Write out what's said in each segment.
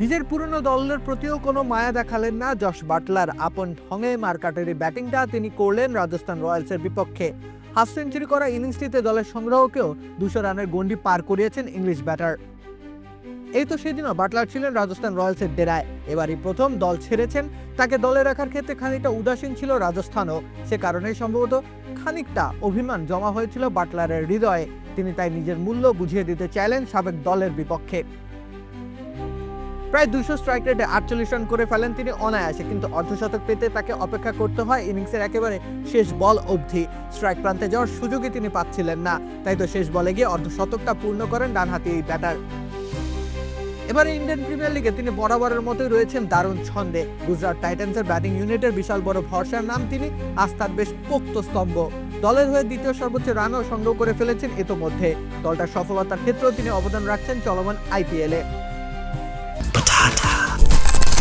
নিজের পুরনো দলের প্রতিও কোনো মায়া দেখালেন না যশ বাটলার। আপন ঢঙে মার্কাটেরি ব্যাটিংটা তিনি করলেন রাজস্থান রয়্যালসের বিপক্ষে। হাফ সেঞ্চুরি করা ইনিংসটিতে দলের সংগ্রহকেও দুশো রানের গন্ডি পার করিয়েছেন ইংলিশ ব্যাটার। এই তো সেদিনও বাটলার ছিলেন রাজস্থান রয়্যালসের ডেরায়। এবারই প্রথম দল ছেড়েছেন, তাকে দলে রাখার ক্ষেত্রে খানিকটা উদাসীন ছিল রাজস্থানও। সে কারণেই সম্ভবত খানিকটা অভিমান জমা হয়েছিল বাটলারের হৃদয়ে। তিনি তাই নিজের মূল্য বুঝিয়ে দিতে চাইলেন সাবেক দলের বিপক্ষে। প্রায় দুশো স্ট্রাইক রেটে আটচল্লিশ রান করে ফেলেন তিনি অনায়াসে, কিন্তু অর্ধশতক পেতে তাকে অপেক্ষা করতে হয় ইনিংসের একেবারে শেষ বল অবধি। স্ট্রাইক প্রান্তে যাওয়ার সুযোগই তিনি পাচ্ছিলেন না। তাই তো শেষ বলে গিয়ে অর্ধশতকটা পূর্ণ করেন ডানহাতি এই ব্যাটার এবারে ইন্ডিয়ান প্রিমিয়ার লিগে তিনি বরাবরের মতোই রয়েছেন দারুণ ছন্দে। গুজরাট টাইটান্সের ব্যাটিং ইউনিটের বিশাল বড় ভরসার নাম তিনি আস্থার বেশ পোক্ত স্তম্ভ। দলের হয়ে দ্বিতীয় সর্বোচ্চ রানও সংগ্রহ করে ফেলেছেন ইতোমধ্যে দলটার সফলতার ক্ষেত্রেও তিনি অবদান রাখছেন চলমান আইপিএলে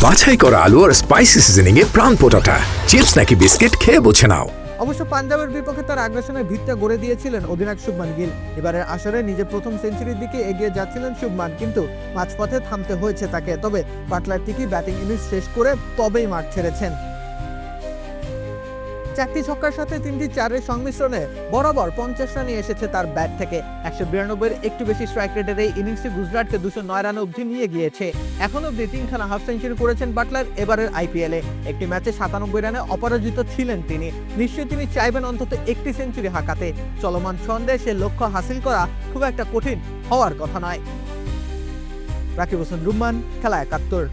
বাছাই করা আলু আর স্পাইসি সিজনিং এ প্রাণ পোটাটা চিপস নাকি বিস্কিট খেয়ে বুঝে নাও। অবশ্য পাঞ্জাবের বিপক্ষে তার আগ্রাসনের ভিতটা গড়ে দিয়েছিলেন অধিনায়ক শুভমান গিল। এবারের আসরে নিজের প্রথম সেঞ্চুরির দিকে এগিয়ে যাচ্ছিলেন শুভমান কিন্তু মাঝপথে থামতে হয়েছে তাকে। তবে পাটলার টিকি ব্যাটিং ইনিংস শেষ করে তবেই মাঠ ছেড়েছেন। চারটি ছক্কার সাথে তিনটি চারের সংমিশ্রণে বরাবর পঞ্চাশ রানে এসেছে তার ব্যাট থেকে। একশো বিরানব্বইয়ের একটু বেশি স্ট্রাইক রেটের এই ইনিংসটি গুজরাটকে দুশো নয় রান অবধি নিয়ে গিয়েছে। এখন অবধি তিনখানা হাফ সেঞ্চুরি করেছেন বাটলার, এবারের আইপিএলে একটি ম্যাচে সাতানব্বই রানে অপরাজিত ছিলেন তিনি। নিশ্চয়ই তিনি চাইবেন অন্তত একটি সেঞ্চুরি হাঁকাতে। চলমান ছন্দে সে লক্ষ্য হাসিল করা খুব একটা কঠিন হওয়ার কথা নয়। রাকিব হোসেন রুম্মান, খেলা একাত্তর।